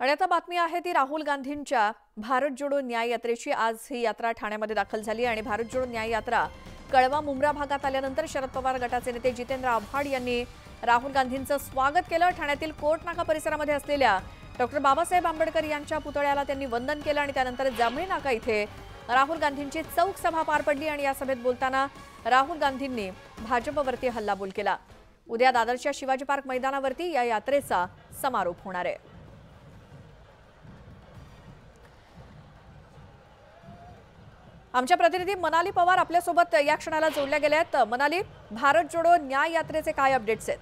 आणि आता बातमी आहे ती राहुल गांधींच्या भारत जोडो न्याय यात्रेची. आज ही यात्रा ठाण्यामध्ये दाखल झाली आणि भारत जोडो न्याय यात्रा कळवा मुंब्रा भागात आल्यानंतर शरद पवार गटाचे नेते जितेंद्र आव्हाड यांनी राहुल गांधींचं स्वागत केलं. ठाण्यातील कोटनाका परिसरामध्ये असलेल्या डॉक्टर बाबासाहेब आंबेडकर यांच्या पुतळ्याला त्यांनी वंदन केलं आणि त्यानंतर जांभळी नाका इथे राहुल गांधींची चौक सभा पार पडली आणि या सभेत बोलताना राहुल गांधींनी भाजपवरती हल्लाबोल केला. उद्या दादरच्या शिवाजी पार्क मैदानावरती या यात्रेचा समारोप होणार आहे. आमच्या प्रतिनिधी मनाली पवार आपल्यासोबत या क्षणाला जोडल्या गेल्या आहेत. मनाली भारत जोडो न्याय यात्रेचे काय अपडेट्स आहेत?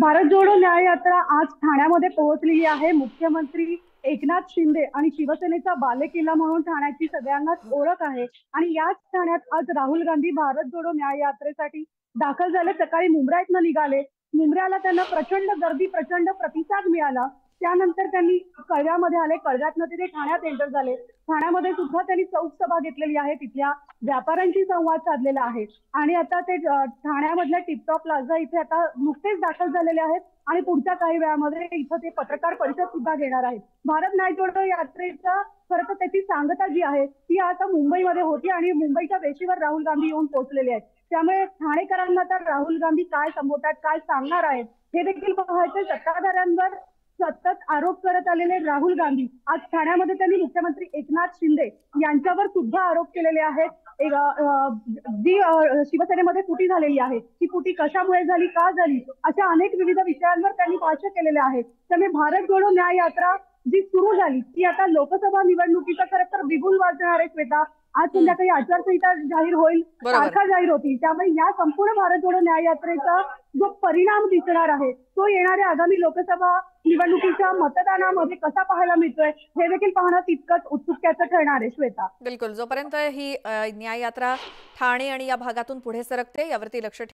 भारत जोडो न्याय यात्रा आज ठाण्यामध्ये पोहोचलेली आहे. मुख्यमंत्री एकनाथ शिंदे आणि शिवसेनेचा बालेकिल्ला म्हणून ठाण्याची सगळ्यांनाच ओळख आहे. आणि याच ठाण्यात आज राहुल गांधी भारत जोडो न्याय यात्रेसाठी दाखल झाले. सकाळी मुंब्रा निघाले. मुंब्र्याला त्यांना प्रचंड गर्दी प्रचंड प्रतिसाद मिळाला. त्यानंतर त्यांनी कळव्यामध्ये आले. कळव्यातनं तिथे ठाण्यात एंटर झाले. ठाण्यामध्ये सुद्धा त्यांनी चौक सभा घेतलेली आहे. तिथल्या व्यापाऱ्यांशी संवाद साधलेला आहे. आणि आता ते ठाण्यामधल्या टिपटॉप प्लाझा इथे आता नुकतेच दाखल झालेले आहेत. आणि पुढच्या काही वेळामध्ये इथं ते पत्रकार परिषद सुद्धा घेणार आहेत. भारत नायटोडो यात्रेचा खरं तर त्याची सांगता जी आहे ती आता मुंबईमध्ये होती आणि मुंबईच्या वेशीवर राहुल गांधी येऊन पोहोचलेले आहेत. त्यामुळे ठाणेकरांना तर राहुल गांधी काय संबोधतात काय सांगणार आहेत हे देखील पाहायचे सत्ताधाऱ्यांवर सतत आरोप करत आलेले राहुल गांधी. आज ठाण्यामध्ये त्यांनी मुख्यमंत्री एकनाथ शिंदे यांच्यावर सुद्धा आरोप केलेले आहेत. जी शिवसेनेमध्ये फुटी झालेली आहे. ती फुटी कशामुळे झाली का झाली अशा अनेक विविध विषयांवर त्यांनी भाष्य केलेले आहे त्यामुळे भारत जोडो न्याय यात्रा जी सुरू झाली ती आता लोकसभा निवडणुकीचा खरं तर बिगुल वाजणार आहे श्वेता. आज संध्याकाळी आचारसंहिता जाहीर होईल. तारखा जाहीर होतील. त्यामुळे या संपूर्ण भारत जोडो न्याय यात्रेचा जो परिणाम दिसणार आहे तो येणाऱ्या आगामी लोकसभा निवडणुकीच्या मतदानामध्ये कसा पाहायला मिळतोय हे देखील पाहणं तितकंच उत्सुक्याचं ठरणार आहे श्वेता. बिलकुल. जोपर्यंत ही न्याय यात्रा ठाणे आणि या भागातून पुढे सरकते यावरती लक्ष